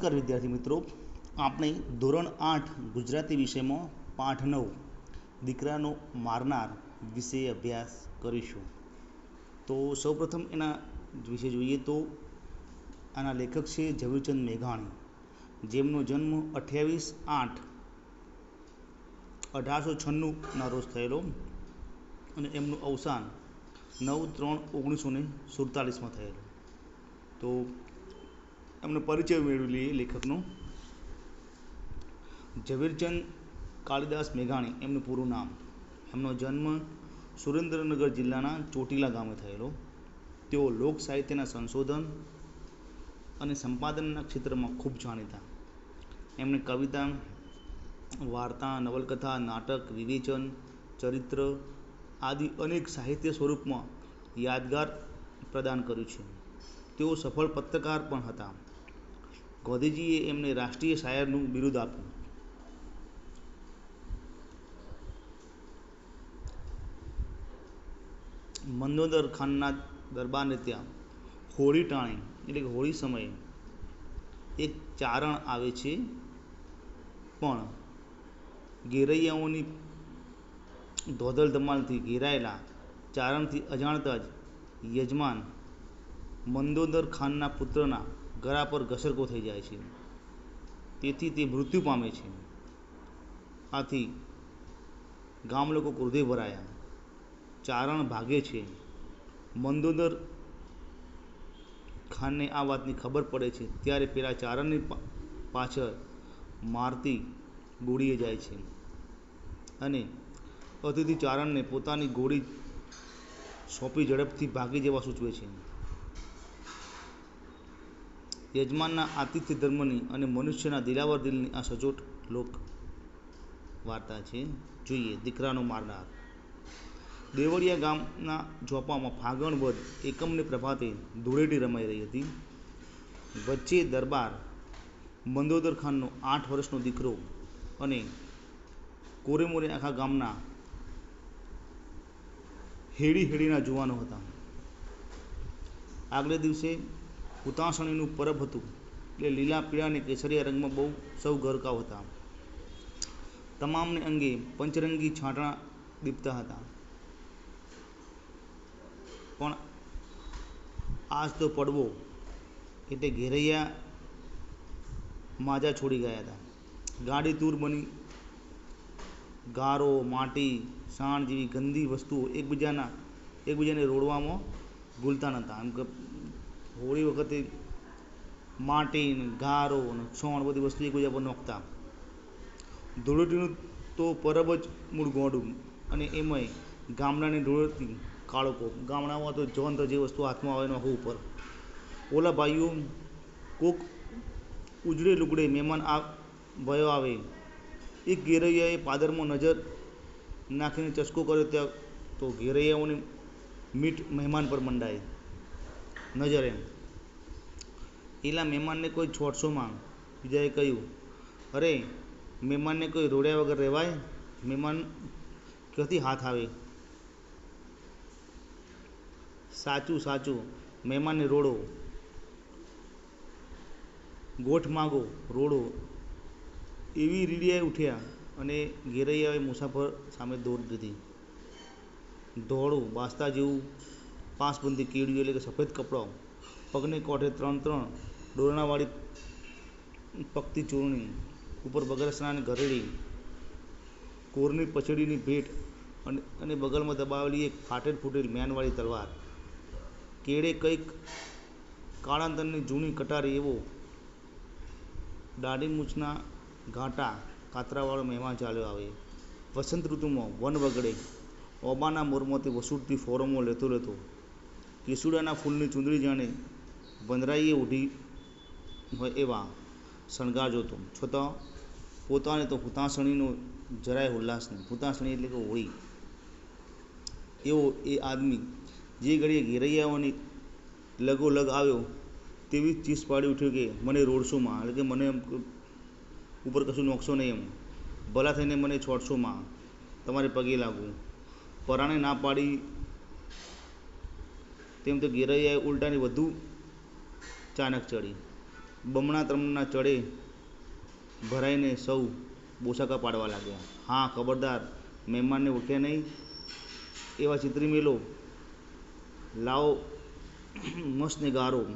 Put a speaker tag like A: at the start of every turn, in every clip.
A: નમસ્કાર વિદ્યાર્થી મિત્રો. આપણે ધોરણ આઠ ગુજરાતી વિષયમાં પાઠ નવ, દીકરાનો મારનાર વિશે અભ્યાસ કરીશું. તો સૌપ્રથમ એના વિશે જોઈએ તો આના લેખક છે ઝવેરચંદ મેઘાણી. જેમનો જન્મ અઠ્યાવીસ આઠ અઢારસો છન્નુંના રોજ થયેલો અને એમનું અવસાન નવ ત્રણ ઓગણીસો ને સુડતાલીસમાં થયેલું. તો એમનો પરિચય મેળવી લઈએ લેખકનો. ઝવેરચંદ કાળિદાસ મેઘાણી, એમનું પૂરું નામ. એમનો જન્મ સુરેન્દ્રનગર જિલ્લાના ચોટીલા ગામે થયેલો. તેઓ લોક સાહિત્યના સંશોધન અને સંપાદનના ક્ષેત્રમાં ખૂબ જાણીતા. એમણે કવિતા, વાર્તા, નવલકથા, નાટક, વિવેચન, ચરિત્ર આદિ અનેક સાહિત્ય સ્વરૂપમાં યાદગાર પ્રદાન કર્યું છે. તેઓ સફળ પત્રકાર પણ હતા. ગાંધીજીએ એમને રાષ્ટ્રીય શાયરનું બિરુદ આપ્યું. મંદોદર ખાનના દરબારને ત્યાં હોળી ટાણે, એટલે કે હોળી સમયે એક ચારણ આવે છે, પણ ગેરૈયાઓની ધોધલ ધમાલથી ઘેરાયેલા ચારણથી અજાણતા જ યજમાન મંદોદર ખાનના પુત્રના ગળા પર ઘસરકો થઈ જાય છે. તેથી તે મૃત્યુ પામે છે. આથી ગામ લોકો ક્રોધે ભરાયા. ચારણ ભાગે છે. મંદોદર ખાનને આ વાતની ખબર પડે છે. ત્યારે પેલા ચારણની પાછળ મારતી ગોળીએ જાય છે. અને અતિથિ ચારણને પોતાની ગોળી સોંપી ઝડપથી ભાગી જવા સૂચવે છે. યજમાનના આતિથ્ય ધર્મની અને મનુષ્યના દિલાવર દિલની આ સચોટ લોક વાર્તા છે. જોઈએ, દીકરાનો મારનાર. દેવળિયા ગામના ચોપામાં ફાગણ વધ એકમને પ્રભાતે ધૂળેટી રમાઈ રહી હતી. વચ્ચે દરબાર મંદોદર ખાનનો આઠ વર્ષનો દીકરો અને કોરેમોરે આખા ગામના હેડી હેડીના જુવાનો હતા. આગલે દિવસે ઉતાસણીનું પરબ હતું. એટલે લીલા પીળા અને કેસરિયા રંગમાં બહુ સૌ ગરકાવ હતા. તમામને અંગે પંચરંગી છાંટણા દીપતા હતા. પણ આજ તો પડવો એટલે ઘેરૈયા માજા છોડી ગયા હતા. ગાડી તૂર બની. ગારો, માટી, સાણ જેવી ગંદી વસ્તુઓ એકબીજાના, એકબીજાને રોડવામાં ભૂલતા નહોતા. એમ કે હોળી વખતે માટી ને ગારો ને છોણ બધી વસ્તુ એકબીજા પર નોખતા. ધૂળેટીનું તો પરબ જ મૂળ ગોંડું. અને એમાંય ગામડાની ધૂળેટી કાળો કોપ ગામડામાં તો જોન જે વસ્તુ હાથમાં આવે હું ઉપર. ઓલા ભાઈઓ કોક ઉજળે લુગડે મહેમાન આ ભયો આવે. એ ઘેરૈયાએ પાદરમાં નજર નાખીને ચસ્કો કર્યો ત્યાં તો ઘેરૈયાઓની મીઠ મહેમાન પર મંડાય. નજર એમ એલા મહેમાનને કોઈ છોડશોમાં બીજાએ કહ્યું, અરે, મહેમાનને કોઈ રોડ્યા વગર રહેવાય? મહેમાન ક્યાંથી હાથ આવે? સાચું સાચું, મહેમાનને રોડો. ગોઠ માગો, રોડો. એવી રીડિયાએ ઉઠ્યા અને ઘેરૈયાએ મુસાફર સામે દોડ દીધી ધોળું, બાસ્તા જેવું, પાસબંધી કેળ્યું એટલે કે સફેદ કપડાં, પગને કોઠે ત્રણ ત્રણ ડોરણાવાળી પગતી ચૂરણી, ઉપર બગરસનાની ઘરેડી, કોરની પછડીની ભેટ અને અને બગલમાં દબાવેલી એક ફાટેલ ફૂટેલ મેનવાળી તલવાર. કેળે કંઈક કાળાંતરની જૂની કટારી એવો દાઢી મૂછના ઘાંટા કાતરાવાળો મહેમાન ચાલ્યો આવે. વસંત ઋતુમાં વન વગડે ઓબાના મોરમાંથી વસૂટતી ફોરમો લેતો લેતો કેસુડાના ફૂલની ચૂંદડી જાણે વંદરાઈએ ઉઢી હોય એવા શણગાર જોતો છતાં પોતાને તો હુતાસણીનો જરાય ઉલ્લાસ નહીં. હુતાસણી એટલે કે હોળી. એવો એ આદમી જે ઘડીએ ઘેરૈયાઓની લગોલગ આવ્યો, તેવી જ ચીસ પાડી ઉઠ્યો કે મને રોડશોમાં, એટલે કે મને ઉપર કશું નોખશો નહીં એમ. ભલા થઈને મને છોડશોમાં. તમારે પગે લાગવું. પરાણે ના પાડી તેમ તો ઘેરૈયાએ ઉલટાની વધુ ચાનક ચડી. બમણા ત્રમના ચડે ભરાઈને સૌ બોસાકા પાડવા લાગ્યા. હા, ખબરદાર, મહેમાનને ઉઠે નહીં એવા ચિત્રી મેલો. લાવો, મસ્તને ગારો.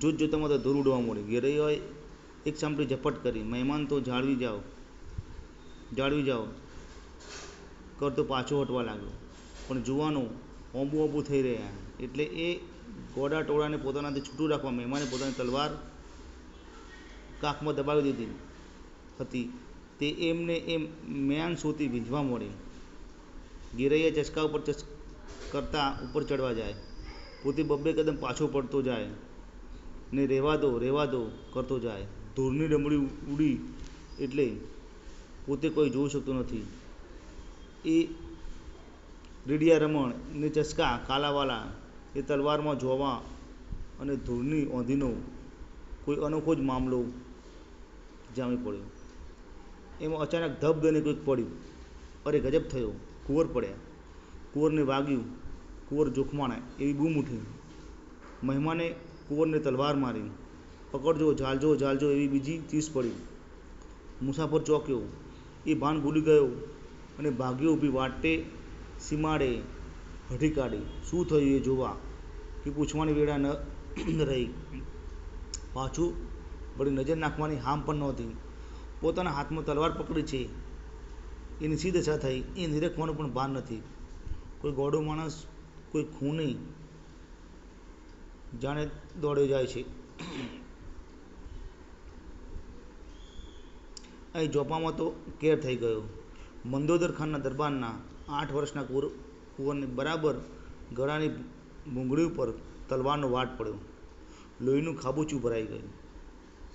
A: જોત જોતામાં તો ધૂળ ઉડવા મળી ઘેરૈયાએ એક સાંભળી ઝપટ કરી, મહેમાન તો જાળવી જાઓ જાળવી જાઓ. કરતો પાછો હટવા લાગ્યો. પણ જુવાનો ઓંબુ ઓંબુ થઈ રહ્યા. એટલે એ ઘોડા ટોળાને પોતાનાથી છૂટું રાખવા મહેમાને પોતાની તલવાર કાખમાં દબાવી દીધી હતી. તે એમને એમ મ્યાન સોતી ભીંજવા મળી ગિરૈયા ચસકા ઉપર ચસ કરતા ઉપર ચડવા જાય. પોતે બબ્બે કદમ પાછો પડતો જાય ને રહેવા દો રહેવા દો કરતો જાય. ધૂળની ડમડી ઉડી એટલે પોતે કોઈ જોઈ શકતું નથી. એ રીડિયા રમણ ને ચસકા કાલાવાલા એ તલવારમાં જોવા અને ધૂળની ઓંધીનો કોઈ અનોખો જ મામલો જામી પડ્યો. એમાં અચાનક ધબ દઈને કોઈક પડ્યું. અરે ગજબ થયો. કુંવર પડ્યા. કુંવરને વાગ્યું. કુંવર જોખમાણા એવી બૂમ ઉઠી. મહેમાને કુંવરને તલવાર મારી. પકડજો, ઝાલજો ઝાલજો એવી બીજી ચીસ પડી. મુસાફર ચોક્યો. એ ભાન ભૂલી ગયો અને ભાગ્યો ઊભી વાટે, સીમાડે હઢી કાઢી. શું થયું એ જોવા? કે પૂછવાની વેળા ન રહી. પાછું વળી નજર નાખવાની હામ પણ નહોતી. પોતાના હાથમાં તલવાર પકડી છે. એની સી દશા થઈ. એ નિરખવાનું પણ ભાન નથી. કોઈ ગોડો માણસ, કોઈ ખૂની જાણે દોડ્યો જાય છે. અહીં જોપામાં તો કેર થઈ ગયો. મંદોદર ખાનના દરબારના આઠ વર્ષના કુંવર કુંવરને બરાબર ગળાની ભૂંગળી ઉપર તલવારનો વાટ પડ્યો. લોહીનું ખાબુચું ભરાઈ ગયું.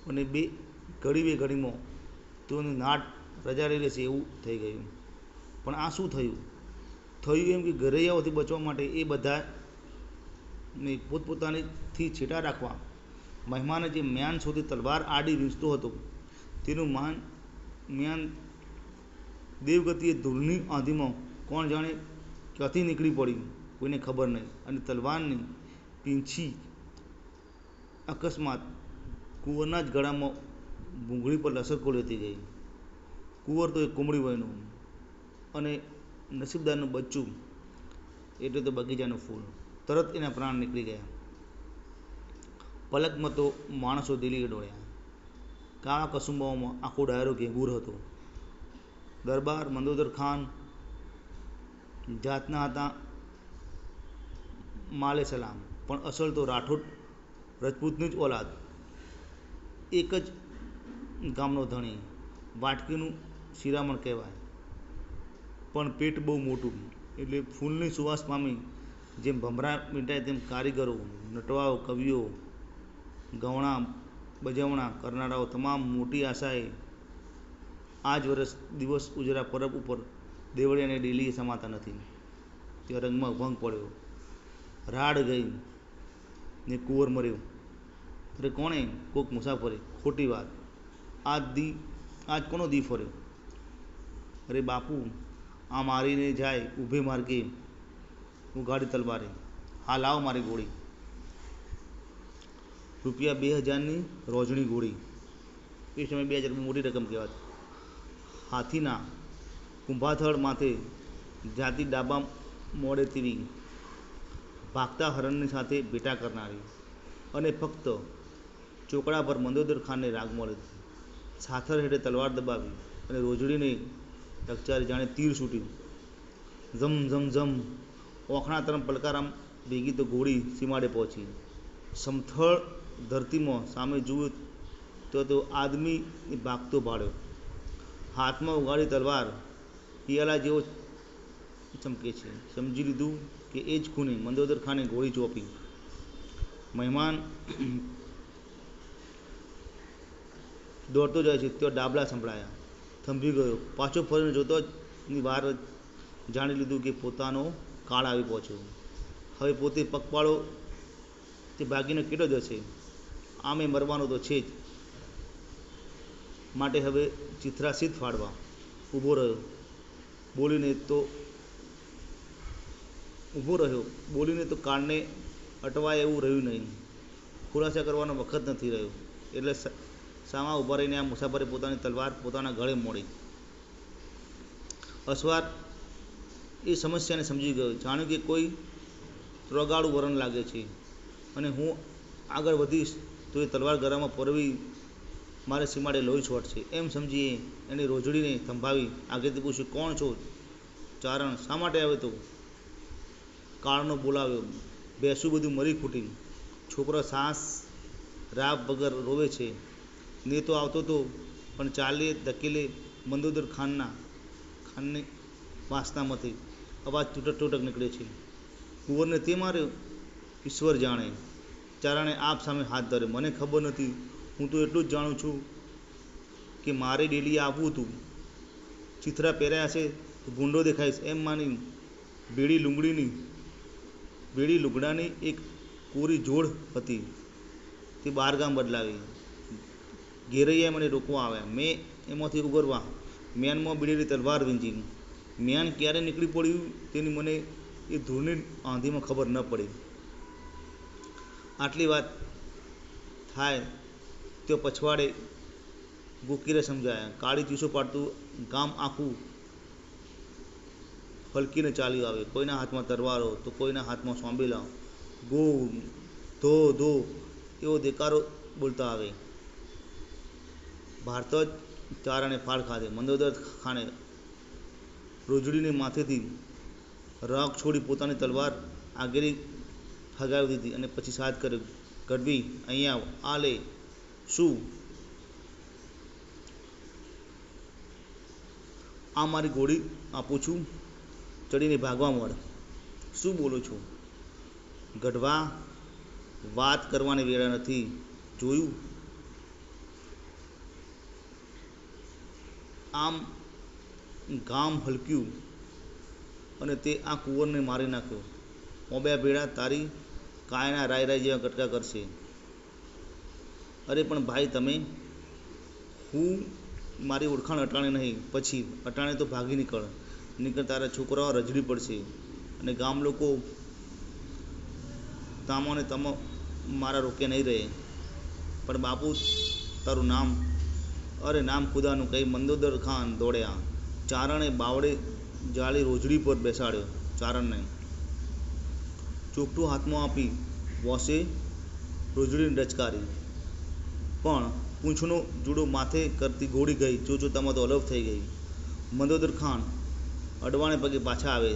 A: અને બે ઘડી બે ઘડીમાં તેઓની નાટ રજાડી લેશે એવું થઈ ગયું. પણ આ શું થયું? થયું એમ કે ઘરૈયાઓથી બચવા માટે એ બધા ને પોતપોતાનીથી છેટા રાખવા મહેમાને જે મ્યાન સુધી તલવાર આડી વીંચતો હતો, તેનું માન મ્યાન દેવગતિએ ધૂળની આંધીમાં કોણ જાણે ક્યાંથી નીકળી પડ્યું કોઈને ખબર નહીં. અને તલવારની પીંછી અકસ્માત કુંવરના જ ગળામાં ભૂંગળી પર લસરકો લેતી ગઈ કુંવર તો એક કુમળી વયનું. અને નસીબદારનું બચ્ચું એટલે તો બગીચાનું ફૂલ. તરત એના પ્રાણ નીકળી ગયા. પલકમાં તો માણસો દિલીએ ડોળ્યા કાળા કસુંબાઓમાં આખો ડાયરો ઘેંઘૂર હતો. દરબાર, મંદોદર ખાન જાતના હતા. માલે સલામ. પણ અસલ તો રાઠોડ રજપૂતની જ ઓલાદ. એક જ ગામનો ધણી. વાટકીનું શિરામણ કહેવાય. પણ પેટ બહુ મોટું. એટલે ફૂલની સુવાસ પામી જેમ ભમરા મીટાય તેમ કારીગરો, નટવાઓ, કવિઓ, ગવણા, બજવણા, કરનારાઓ, તમામ મોટી આશાએ આ જ વર્ષ દિવસ ઉજરા પરબ ઉપર દેવળિયાને ડીલી સમાતા નથી. તે રંગમાં ભંગ પડ્યો. રાડ ગઈ ને કુંવર મર્યો. અરે કોણે કોક મુસાફરી? ખોટી વાત. આજ દી, આજ કોનો દી ફર્યો? અરે બાપુ, આ મારીને જાય ઊભે માર્ગે. ઉઘાડી તલવારે. હા, લાવ મારી ગોળી. રૂપિયા બે હજારની રોજણી ગોળી. એ સમયે બે હજાર મોટી રકમ કહેવાતી. હાથીના કુંભાથળ માથે જાતિ ડાબા મોડે તીરી ભાગતા હરણની સાથે ભેટા કરનારી અને ફક્ત ચોકડા પર મંદોદર ખાનને રાગ મળે સાથર હેઠે તલવાર દબાવી અને રોજડીને ટકચારી જાણે તીર છૂટ્યું ઝમ ઝમ ઝમ, ઓખણા તરમ પલકારામ ભેગી તો ઘોડી સીમાડે પહોંચી. સમથળ ધરતીમાં સામે જુએ તો તો આદમી ભાગતો ભાડ્યો. હાથમાં ઉગાડી તલવાર પિયાલા જેવો ચમકે છે. સમજી લીધું કે એ જ ખૂને મંદોદર ખાને ગોળી ચોપી. મહેમાન દોડતો જાય છે, ત્યાં ડાબલા સંભળાયા. થંભી ગયો. પાછો ફરીને જોતો ની વાર જાણી લીધું કે પોતાનો કાળ આવી પહોંચ્યો. હવે પોતે પગપાળો તે ભાગીને કેટલો જશે? આમે મરવાનો તો છે જ. માટે હવે ચિત્રાસીત ફાડવા. ઊભો રહ્યો. બોલીને તો ઊભો રહ્યો. બોલીને તો કાળને અટવાય એવું રહ્યું નહીં. ખુલાસા કરવાનો વખત નથી રહ્યો. એટલે સામા ઊભા રહીને આ મુસાફરે પોતાની તલવાર પોતાના ગળે મોડી. અસવાર એ સમસ્યાને સમજી ગયો. જાણ્યું કે કોઈ ત્રગાળું વરણ લાગે છે. અને હું આગળ વધીશ તો એ તલવાર ગળામાં પરવી મારે સીમાડે લોહી છોડશે એમ સમજીએ એની રોજડીને થંભાવી આગળથી પૂછ્યું, કોણ છો? ચારણ શા માટે આવે તો? કાળનો બોલાવ્યો, બેસું બધું મરી ખૂટી છોકરો સાસ રાબ વગર રોવે છે. ને તો આવતો તો, પણ ચાલે ધકેલે મંદોદર ખાનના, ખાનની વાસનામાંથી અવાજ તૂટક તૂટક નીકળે છે. કુંવરને તે માર્યો, ઈશ્વર જાણે, ચારણે આપ સામે હાથ ધરે મને ખબર નથી હું તો એટલું જ જાણું છું કે મારે ડેલી આવવું હતું. ચિત્રા પહેર્યા હશે તો ભૂંડો દેખાઈશ એમ માની બેડી લુંગડીની, બેડી લુગડાની એક કોરી જોડ હતી. તે બારગામ બદલાવી. ઘેરૈયા મને રોકવા આવ્યા. મેં એમાંથી ઉગરવા. મેનમાં બીડેલી તલવાર વીંજી મેન ક્યારે નીકળી પડ્યું તેની મને એ ધૂળની આંધીમાં ખબર ન પડી. આટલી વાત થાય તે પછવાડે ગોકીરે સમજાયા કાળી ચીસો પાડતું ગામ આખું હલકીને ચાલ્યું આવે કોઈના હાથમાં તરવારો તો કોઈના હાથમાં સોંબેલા ગો ધો ધો એવો દેકારો બોલતા આવે ભારત જ ચારાને ફાળ ખાધે મંદોદર ખાણે રોજડીને માથેથી રાખ છોડી પોતાની તલવાર આગેરી ફગાવી દીધી અને પછી સાથ કર્યો ગઢવી અહીંયા આવ. આ લે શું આ મારી ગોળી આપું છું. ચડીને ભાગવા મળ. શું બોલો છો? ગઢવા વાત કરવાની વેળા નથી. જોયું? આમ ગામ હલક્યું અને તે આ કુંવરને મારી નાખ્યો. મોબ્યા ભેળા તારી કાયના રાય રાય જેવા કટકા કરશે. અરે પણ ભાઈ તમે, હું મારી ઓળખાણ અટાણે નહીં, પછી અટાણે તો ભાગી નીકળ. નીકળ તારા છોકરાઓ રજડી પડશે. અને ગામ લોકો તામોને તમો મારા રોકે નહીં રહે. પણ બાપુ, તારું નામ, અરે નામ ખુદાનું કહી મંદોદર ખાન દોડ્યા. ચારણે બાવડે જાળી રોજડી પર બેસાડ્યો, ચારણને. ચોકઠું હાથમાં આપી વોશે રોજડીને ડચકારી પણ પૂંછનો જુડો માથે કરતી ગોળી ગઈ જો જોતામાં તો અલગ થઈ ગઈ. મંદોદર ખાન અડવાણે પગે પાછા આવે.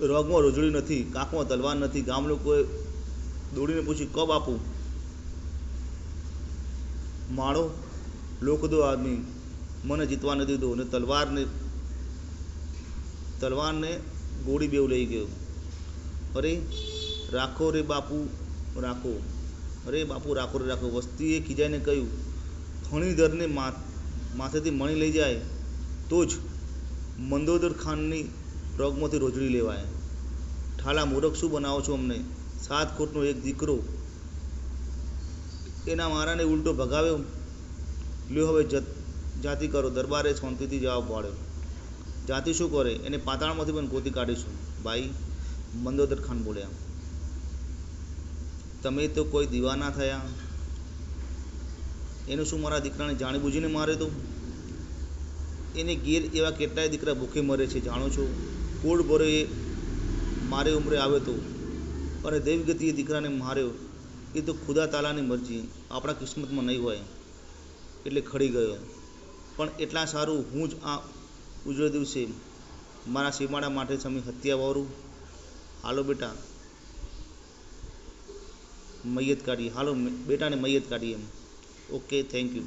A: રોગમાં રોજડી નથી કાંકમાં તલવાર નથી. ગામ લોકોએ દોડીને પૂછ્યું કબ આપું માળો લોકદો આદમી. મને જીતવા નથી દીધો અને તલવારને તલવારને ગોળી બેવ લઈ ગયો. અરે, રાખો રે બાપુ, રાખો. અરે બાપુ, રાખો રાખો. વસ્તીએ ખીજાઈને કહ્યું ફણીધરને માથેથી મણી લઈ જાય તો જ મંદોદર ખાનની રોગમાંથી રોજડી લેવાય. ઠાલા મૂરખ શું બનાવો છો અમને? સાત ખોટનો એક દીકરો. એના મારાને ઉલટો ભગાવ્યો. લ્યો હવે જત, જાતિ કરો. દરબારે શાંતિથી જવાબ પાડ્યો. જાતિ શું કરે? એને પાતાળમાંથી પણ ગોતી કાઢીશું. ભાઈ, મંદોદર ખાન બોલ્યા. તમે તો કોઈ દીવાના થયા. એનું શું મારા દીકરાને જાણીબૂજીને મારે તો? એને ગીર એવા કેટલાય દીકરા ભૂખે મરે છે, જાણો છો? કોડ ભરે એ મારે ઉંમરે આવ્યો તો? અને દેવગતિએ દીકરાને માર્યો. એ તો ખુદા તાલાની મરજી, આપણા કિસ્મતમાં નહીં હોય. એટલે ખડી ગયો. પણ એટલા સારું હું જ આ ઉજળે દિવસે મારા સીમાડા માટે સમી હત્યા વાળું હાલો બેટા. મૈયત કાઢીએ. હાલો બેટાને મૈયત કાઢીએ એમ. Okay thank you